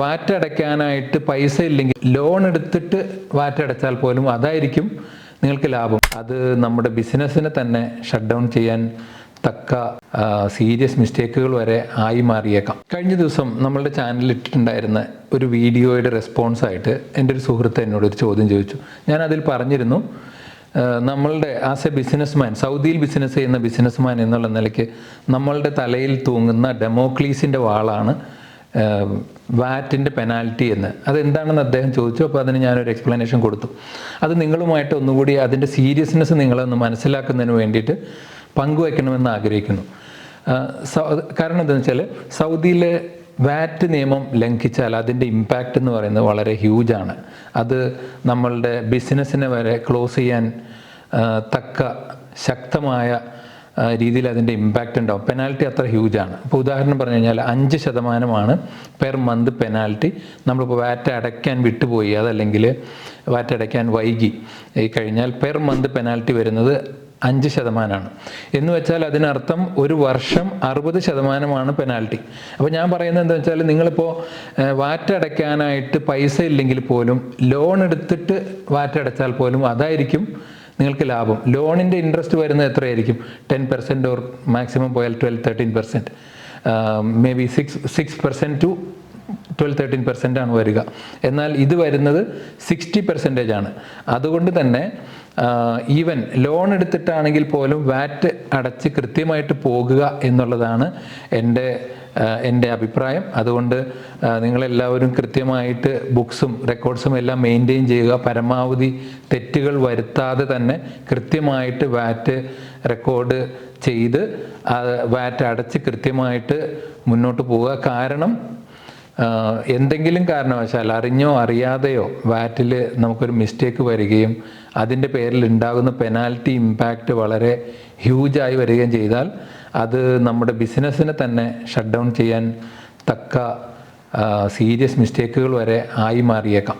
വാറ്റ് അടയ്ക്കാനായിട്ട് പൈസ ഇല്ലെങ്കിൽ ലോൺ എടുത്തിട്ട് വാറ്റ് അടച്ചാൽ പോലും അതായിരിക്കും നിങ്ങൾക്ക് ലാഭം. അത് നമ്മുടെ ബിസിനസ്സിനെ തന്നെ ഷട്ട് ഡൗൺ ചെയ്യാൻ തക്ക സീരിയസ് മിസ്റ്റേക്കുകൾ വരെ ആയി മാറിയേക്കാം. കഴിഞ്ഞ ദിവസം നമ്മളുടെ ചാനലിൽ ഇട്ടിട്ടുണ്ടായിരുന്ന ഒരു വീഡിയോയുടെ റെസ്പോൺസായിട്ട് എന്റെ ഒരു സുഹൃത്ത് എന്നോട് ഒരു ചോദ്യം ചോദിച്ചു. ഞാൻ അതിൽ പറഞ്ഞിരുന്നു നമ്മളുടെ ആസ് എ ബിസിനസ്മാൻ സൗദിയിൽ ബിസിനസ് ചെയ്യുന്ന ബിസിനസ്മാൻ എന്നുള്ള നിലയ്ക്ക് നമ്മളുടെ തലയിൽ തൂങ്ങുന്ന ഡെമോക്ലീസിന്റെ വാളാണ് വാറ്റിന്റെ പെനാൽറ്റി എന്ന്. അതെന്താണെന്ന് അദ്ദേഹം ചോദിച്ചു അപ്പോൾ അതിന് ഞാനൊരു എക്സ്പ്ലനേഷൻ കൊടുത്തു. അത് നിങ്ങളുമായിട്ട് ഒന്നുകൂടി അതിന്റെ സീരിയസ്നെസ് നിങ്ങളൊന്ന് മനസ്സിലാക്കുന്നതിന് വേണ്ടിയിട്ട് പങ്കുവയ്ക്കണമെന്ന് ആഗ്രഹിക്കുന്നു. കാരണം എന്താണെന്ന് വെച്ചാൽ സൗദിയിലെ വാറ്റ് നിയമം ലംഘിച്ചാൽ അതിന്റെ ഇമ്പാക്റ്റ് എന്ന് പറയുന്നത് വളരെ ഹ്യൂജാണ് അത് നമ്മളുടെ ബിസിനസ്സിനെ വരെ ക്ലോസ് ചെയ്യാൻ തക്ക ശക്തമായ രീതിയിൽ അതിന്റെ ഇമ്പാക്റ്റ് ഉണ്ടാവും. പെനാൽറ്റി അത്ര ആണ്. അപ്പോൾ ഉദാഹരണം പറഞ്ഞു കഴിഞ്ഞാൽ അഞ്ച് ശതമാനമാണ് പെർ മന്ത് പെനാൽറ്റി നമ്മളിപ്പോൾ വാറ്റ് അടയ്ക്കാൻ വിട്ടുപോയി. അതല്ലെങ്കിൽ വാറ്റ് അടയ്ക്കാൻ വൈകി കഴിഞ്ഞാൽ പെർ മന്ത് പെനാൽറ്റി വരുന്നത് അഞ്ച് ശതമാനമാണ്. എന്ന് വെച്ചാൽ അതിനർത്ഥം ഒരു വർഷം അറുപത് ശതമാനമാണ് പെനാൽറ്റി അപ്പോൾ ഞാൻ പറയുന്നത് എന്താ വെച്ചാൽ നിങ്ങളിപ്പോൾ വാറ്റ് അടയ്ക്കാനായിട്ട് പൈസ ഇല്ലെങ്കിൽ പോലും ലോൺ എടുത്തിട്ട് വാറ്റ് അടച്ചാൽ പോലും അതായിരിക്കും നിങ്ങൾക്ക് ലാഭം. ലോണിന്റെ ഇൻട്രസ്റ്റ് വരുന്നത് എത്രയായിരിക്കും? ടെൻ പെർസെന്റ് ഓർ മാക്സിമം പോയാൽ twelve thirteen percent. Maybe six six percent to twelve thirteen percent ആണ് വരിക. എന്നാൽ ഇത് വരുന്നത് സിക്സ്റ്റി പെർസെന്റേജ് ആണ്. അതുകൊണ്ട് തന്നെ ഈവൻ ലോൺ എടുത്തിട്ടാണെങ്കിൽ പോലും വാറ്റ് അടച്ച് കൃത്യമായിട്ട് പോകുക എന്നുള്ളതാണ് എന്റെ എന്റെ അഭിപ്രായം. അതുകൊണ്ട് നിങ്ങളെല്ലാവരും കൃത്യമായിട്ട് ബുക്സും റെക്കോർഡ്സും എല്ലാം മെയിന്റെയിൻ ചെയ്യുക. പരമാവധി തെറ്റുകൾ വരുത്താതെ തന്നെ കൃത്യമായിട്ട് വാറ്റ് റെക്കോർഡ് ചെയ്ത് വാറ്റ് അടച്ച് കൃത്യമായിട്ട് മുന്നോട്ട് പോവുക. കാരണം എന്തെങ്കിലും കാരണവശാൽ അറിഞ്ഞോ അറിയാതെയോ വാറ്റിൽ നമുക്കൊരു മിസ്റ്റേക്ക് വരികയും അതിന്റെ പേരിൽ ഉണ്ടാകുന്ന പെനാൽറ്റി ഇമ്പാക്റ്റ് വളരെ ഹ്യൂജായി വരികയും ചെയ്താൽ അത് നമ്മുടെ ബിസിനസ്സിനെ തന്നെ ഷട്ട് ഡൗൺ ചെയ്യാൻ തക്ക സീരിയസ് മിസ്റ്റേക്കുകൾ വരെ ആയി മാറിയേക്കാം.